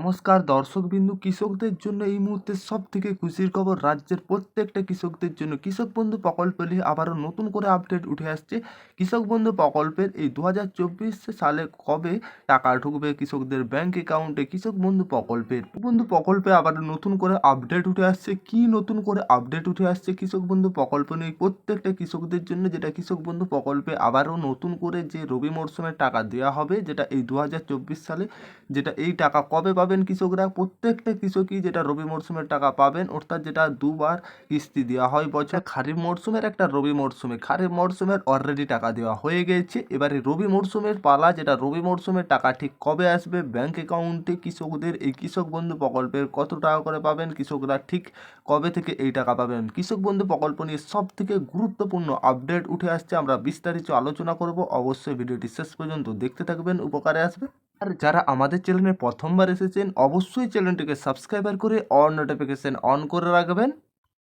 নমস্কার, দর্শকবিন্দু, কৃষকদের জন্য এই মুহূর্তে সব থেকে খুশির খবর, রাজ্যের প্রত্যেকটা কৃষকদের জন্য। কৃষক বন্ধু প্রকল্প নিয়ে আবারও নতুন করে আপডেট উঠে আসছে। কৃষক বন্ধু প্রকল্পের এই দু হাজার চব্বিশ সালে কবে টাকা ঢুকবে কৃষকদের ব্যাংক অ্যাকাউন্টে কৃষক বন্ধু প্রকল্পের বন্ধু প্রকল্পে আবার নতুন করে আপডেট উঠে আসছে। কি নতুন করে আপডেট উঠে আসছে কৃষক বন্ধু প্রকল্প নিয়ে? প্রত্যেকটা কৃষকদের জন্য যেটা কৃষক বন্ধু প্রকল্পে আবারও নতুন করে যে রবি মরশুমের টাকা দেওয়া হবে, যেটা এই দু হাজার চব্বিশ সালে, যেটা এই টাকা কবে পাবেন কৃষকরা। প্রত্যেকটা কৃষকই যেটা রবি মরশুমের টাকা পাবেন, অর্থাৎ যেটা দুবার কিস্তি দেওয়া হয় বছর। খারিফ মরশুমের একটা রবি মরশুমে খারিফ মরশুমের অলরেডি টাকা দেওয়া হয়ে গেছে। এবারে রবি মরশুমের পালা, যেটা রবি মরশুমের টাকা ঠিক কবে আসবে? ব্যাংক অ্যাকাউন্টে কৃষকদের, এই কৃষক বন্ধু প্রকল্পের কত টাকা করে পাবেন? কৃষকরা ঠিক কবে থেকে এই টাকা পাবেন? কৃষক বন্ধু প্রকল্প নিয়ে সব থেকে গুরুত্বপূর্ণ আপডেট উঠে আসছে। আমরা বিস্তারিত আলোচনা করব। অবশ্যই ভিডিওটি শেষ পর্যন্ত দেখতে থাকবেন, উপকারে আসবে। আর যারা আমাদের চ্যানেলে প্রথমবার এসেছেন, অবশ্যই চ্যানেলটিকে সাবস্ক্রাইবার করে অন নোটিফিকেশন অন করে রাখবেন।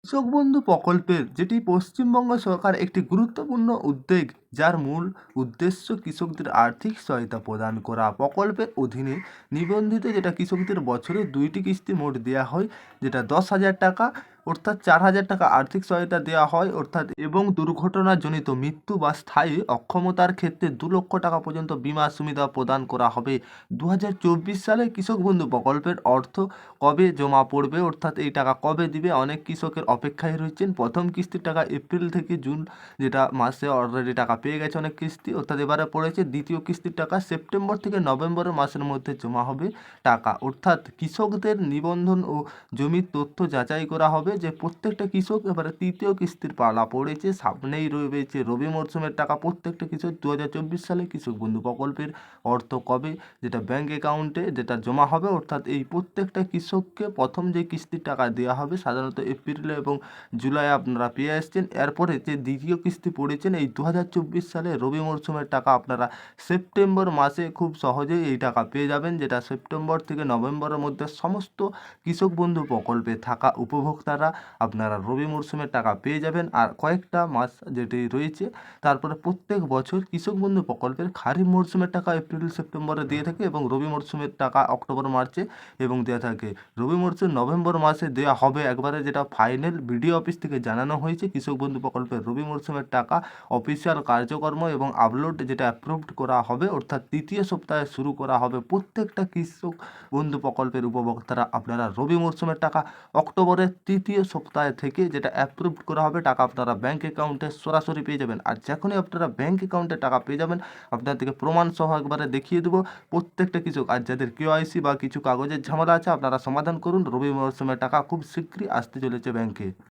কৃষক বন্ধু প্রকল্পের যেটি পশ্চিমবঙ্গ সরকার একটি গুরুত্বপূর্ণ উদ্যোগ যার মূল উদ্দেশ্য কৃষকদের আর্থিক সহায়তা প্রদান করা। প্রকল্পের অধীনে নিবন্ধিত যেটা কৃষকদের বছরে দুইটি কিস্তি মোট দেওয়া হয়, যেটা দশ হাজার টাকা, অর্থাৎ চার হাজার টাকা আর্থিক সহায়তা দেওয়া হয়, অর্থাৎ এবং দুর্ঘটনাজনিত মৃত্যু বা স্থায়ী অক্ষমতার ক্ষেত্রে দু লক্ষ টাকা পর্যন্ত বিমা সুবিধা প্রদান করা হবে। দু হাজার চব্বিশ সালে কৃষক বন্ধু প্রকল্পের অর্থ কবে জমা পড়বে, অর্থাৎ এই টাকা কবে দিবে? অনেক কৃষকের অপেক্ষায় রয়েছেন। প্রথম কিস্তির টাকা এপ্রিল থেকে জুন, যেটা মাসে অলরেডি টাকা পেয়ে গেছে অনেক কিস্তি। অর্থাৎ এবারে পড়েছে দ্বিতীয় কিস্তির টাকা। সেপ্টেম্বর থেকে নভেম্বর মাসের মধ্যে জমা হবে টাকা। অর্থাৎ কৃষকদের নিবন্ধন ও জমির তথ্য যাচাই করা হবে যে প্রত্যেকটা কৃষক এবারে তৃতীয় কিস্তির পালা পড়েছে। সামনেই রয়েছে রবি মরশুমের টাকা। প্রত্যেকটা কৃষক দু হাজার চব্বিশ সালে কৃষক বন্ধু প্রকল্পের অর্থ কবে? যেটা ব্যাংক অ্যাকাউন্টে যেটা জমা হবে। অর্থাৎ এই প্রত্যেকটা কৃষককে প্রথম যে কিস্তির টাকা দেওয়া হবে সাধারণত এপ্রিলে এবং জুলাই আপনারা পেয়ে আসছেন। এরপরে যে দ্বিতীয় কিস্তি পড়েছেন, এই দু হাজার চব্বিশ সালে রবি মরশুমের টাকা আপনারা সেপ্টেম্বর মাসে খুব সহজেই এই টাকা পেয়ে যাবেন, যেটা সেপ্টেম্বর থেকে নভেম্বরের মধ্যে সমস্ত কৃষক বন্ধু প্রকল্পে থাকা উপভোক্তারা আপনারা রবি মরশুমের টাকা পেয়ে যাবেন। আর কয়েকটা মাস যেটি রয়েছে, তারপরে প্রত্যেক বছর কৃষক বন্ধু প্রকল্পের খারিফ মরশুমের টাকা এপ্রিল, সেপ্টেম্বরে দিয়ে থাকে এবং রবি মরশুমের টাকা অক্টোবর, মার্চে এবং দেওয়া থাকে। রবি মরশুম নভেম্বর মাসে দেওয়া হবে একবারে যেটা ফাইনাল বিডিও অফিস থেকে জানানো হয়েছে। কৃষক বন্ধু প্রকল্পের রবি মরশুমের টাকা অফিসিয়াল কার্যকর্ম এবং আপলোড যেটা অ্যাপ্রুভড করা হবে, অর্থাৎ তৃতীয় সপ্তাহে শুরু করা হবে প্রত্যেকটা কৃষক বন্ধু প্রকল্পের উপভোক্তারা। আপনারা রবি মরশুমের টাকা অক্টোবরের তৃতীয় সপ্তাহে থেকে যেটা অ্যাপ্রুভড করা হবে, টাকা আপনারা ব্যাঙ্ক অ্যাকাউন্টে সরাসরি পেয়ে যাবেন। আর যখনই আপনারা ব্যাঙ্ক অ্যাকাউন্টে টাকা পেয়ে যাবেন আপনাদেরকে প্রমাণ সহ একবারে দেখিয়ে দেবো প্রত্যেকটা কৃষক। আর যাদের কেওয়াইসি বা কিছু কাগজের ঝামেলা আছে, আপনারা সমাধান করুন। রবি মরশুমের টাকা খুব শীঘ্রই আসতে চলেছে ব্যাংকে